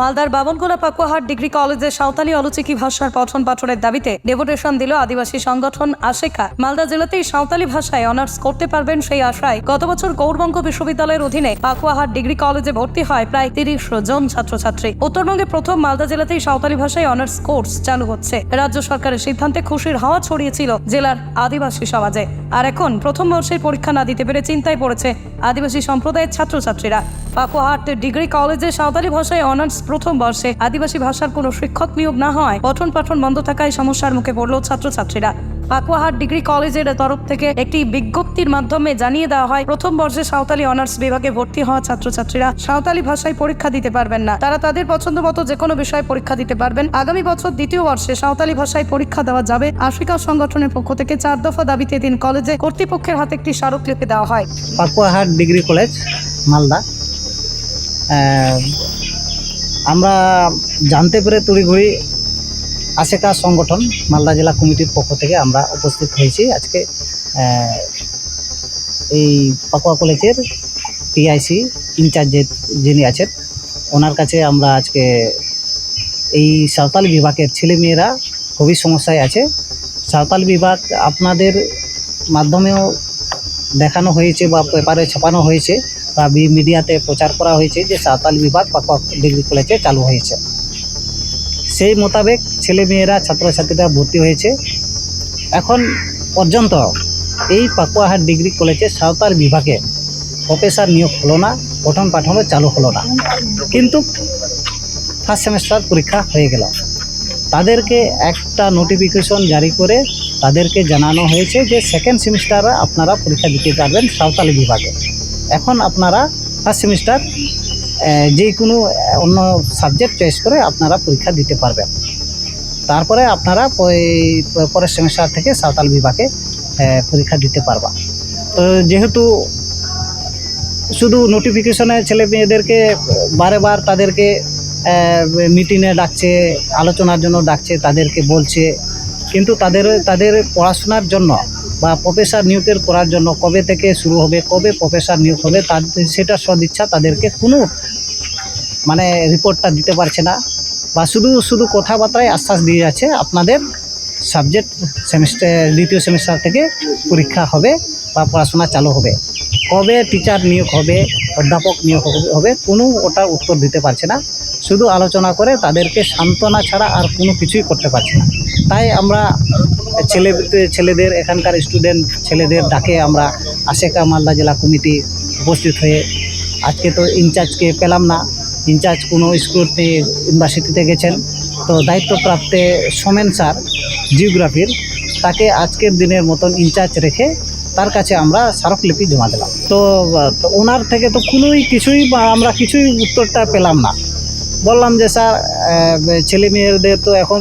মালদার বামনগোলা পাকুয়াহাট ডিগ্রি কলেজে সাঁওতালি অলচিকি ভাষার পঠন পাঠনের দাবিতে ডেপুটেশন দিল আদিবাসী সংগঠন আশেকা মালদা জেলাতেই সাঁওতালি ভাষায় অনার্স করতে পারবেন সেই আশায় গত বছর গৌরবঙ্গ বিশ্ববিদ্যালয়ের অধীনে পাকুয়াহাট ডিগ্রি কলেজে ভর্তি হয় প্রায় তিরিশ জন ছাত্রছাত্রী। উত্তরবঙ্গে প্রথম মালদা জেলাতেই সাঁওতালি ভাষায় অনার্স কোর্স চালু হচ্ছে। রাজ্য সরকারের সিদ্ধান্তে খুশির হাওয়া ছড়িয়েছিল জেলার আদিবাসী সমাজে। আর এখন প্রথম বর্ষের পরীক্ষা না দিতে পেরে চিন্তায় পড়েছে আদিবাসী সম্প্রদায়ের ছাত্রছাত্রীরা। পাকুয়াহাট ডিগ্রি কলেজে সাঁওতালি ভাষায় অনার্স প্রথম বর্ষে আদিবাসী ভাষার কোনো শিক্ষক নিয়োগ না হয় পঠন পাঠন বন্ধ থাকায় সমস্যার মুখে পড়ল ছাত্রছাত্রীরা। পাকুয়াহাট ডিগ্রি কলেজের তরফ থেকে একটি বিজ্ঞপ্তির মাধ্যমে জানিয়ে দেওয়া হয়, প্রথম বর্ষে সাঁওতালি অনার্স বিভাগে ভর্তি হওয়া ছাত্রছাত্রীরা সাঁওতালি ভাষায় পরীক্ষা দিতে পারবেন না। তারা তাদের পছন্দ মতো যে কোনো বিষয়ে পরীক্ষা দিতে পারবেন। আগামী বছর দ্বিতীয় বর্ষে সাঁওতালি ভাষায় পরীক্ষা দেওয়া যাবে। আফ্রিকা সংগঠনের পক্ষ থেকে চার দফা দাবিতে দিন কলেজে কর্তৃপক্ষের হাতে একটি স্মারক স্মারকলিপি দেওয়া হয়। Pakuahat degree college, Malda. আমরা জানতে পেরে তড়িঘড়ি আশেকা সংগঠন মালদা জেলা কমিটির পক্ষ থেকে আমরা উপস্থিত হয়েছি। আজকে এই পাকুয়া কলেজের পিআইসি ইনচার্জ যিনি আছেন, ওনার কাছে আমরা আজকে এই সাঁওতাল বিভাগের ছেলেমেয়েরা খুবই সমস্যায় আছে। সাঁওতাল বিভাগ আপনাদের মাধ্যমেও দেখানো হয়েছে বা পেপারে ছাপানো হয়েছে। বা মিডিয়াতে প্রচার করা হয়েছে যে সাঁওতালি বিভাগ পাকুয়া ডিগ্রি কলেজে চালু হয়েছে। সেই মোতাবেক ছেলেমেয়েরা, ছাত্রছাত্রীরা ভর্তি হয়েছে। এখন পর্যন্ত এই পাকুয়াহাট ডিগ্রি কলেজে সাঁওতাল বিভাগে প্রফেসর নিয়োগ হলো না পঠন পাঠনও চালু হলো না। কিন্তু ফার্স্ট সেমিস্টার পরীক্ষা হয়ে গেল। তাদেরকে একটা নোটিফিকেশন জারি করে তাদেরকে জানানো হয়েছে যে সেকেন্ড সেমিস্টারে আপনারা পরীক্ষা দিতে পারবেন সাঁওতালি বিভাগে। এখন আপনারা ফার্স্ট সেমিস্টার যে কোনো অন্য সাবজেক্ট চয়েস করে আপনারা পরীক্ষা দিতে পারবেন। তারপরে আপনারা পরের সেমিস্টার থেকে সাঁওতাল বিভাগে পরীক্ষা দিতে পারবা। তো যেহেতু শুধু নোটিফিকেশনে ছেলে মেয়েদেরকে, বারে বার তাদেরকে মিটিংয়ে ডাকছে, আলোচনার জন্য ডাকছে, তাদেরকে বলছে, কিন্তু তাদের তাদের পড়াশোনার জন্য বা প্রফেসর নিয়োগের করার জন্য কবে থেকে শুরু হবে, কবে প্রফেসর নিয়োগ হবে তাদের সেটা সদিচ্ছা তাদেরকে কোনো মানে রিপোর্টটা দিতে পারছে না বা শুধু শুধু কথাবার্তায় আশ্বাস দিয়ে যাচ্ছে আপনাদের সাবজেক্ট সেমিস্টার, দ্বিতীয় সেমিস্টার থেকে পরীক্ষা হবে বা পড়াশোনা চালু হবে। কবে টিচার নিয়োগ হবে, অধ্যাপক নিয়োগ হবে- কোনো ওটার উত্তর দিতে পারছে না। শুধু আলোচনা করে তাদেরকে সান্ত্বনা ছাড়া আর কোনো কিছুই করতে পারছে না। তাই আমরা ছেলে ছেলেদের এখানকার স্টুডেন্ট ছেলেদের ডাকে আমরা আশেকা মালদা জেলা কমিটি উপস্থিত হয়ে আজকে তো ইনচার্জকে পেলাম না। ইনচার্জ কোনো স্কুল ইউনিভার্সিটিতে গেছেন। তো দায়িত্বপ্রাপ্ত সোমেন স্যার জিওগ্রাফির তাকে আজকের দিনের মতন ইনচার্জ রেখে তার কাছে আমরা স্মারকলিপি জমা দিলাম। তো ওনার থেকে তো কোনোই কিছুই আমরা কিছুই উত্তরটা পেলাম না। বললাম যে স্যার ছেলে মেয়েদের তো এখন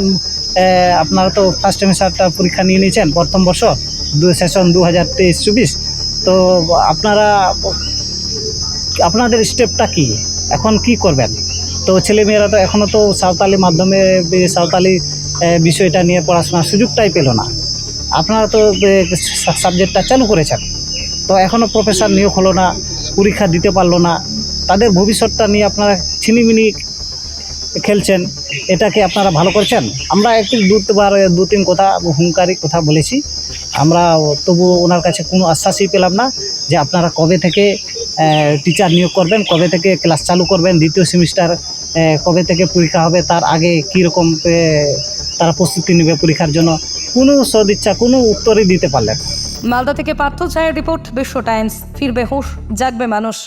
আপনারা তো ফার্স্ট সেমিস্টারটা পরীক্ষা নিয়ে নিয়েছেন প্রথম বর্ষ দু সেশন দু হাজার তেইশ চব্বিশ। তো আপনারা, আপনাদের স্টেপটা কি? এখন কি করবেন? তো ছেলেমেয়েরা তো এখনও তো সাঁওতালি মাধ্যমে সাঁওতালি বিষয়টা নিয়ে পড়াশোনার সুযোগটাই পেল না। আপনারা তো সাবজেক্টটা চালু করেছেন। তো এখনও প্রফেসর নিয়োগ হলো না, পরীক্ষা দিতে পারল না। তাদের ভবিষ্যৎটা নিয়ে আপনারা ছিনিমিনি খেলছেন। এটাকে আপনারা ভালো করছেন। আমরা একটু দুবার, দু, তিন কথা, হুঙ্কারি কথা বলেছি। আমরা তবু ওনার কাছে কোনো আশ্বাসই পেলাম না যে আপনারা কবে থেকে টিচার নিয়োগ করবেন, কবে থেকে ক্লাস চালু করবেন, দ্বিতীয় সেমিস্টার কবে থেকে পরীক্ষা হবে, তার আগে কীরকম তারা প্রস্তুতি নেবে পরীক্ষার জন্য। কোনো সদিচ্ছা, কোনো উত্তরই দিতে পারলেন মালদা থেকে পার্থ ছায়ের রিপোর্ট, বিশ্ব টাইমস। ফিরবে হুশ, জাগবে মানুষ।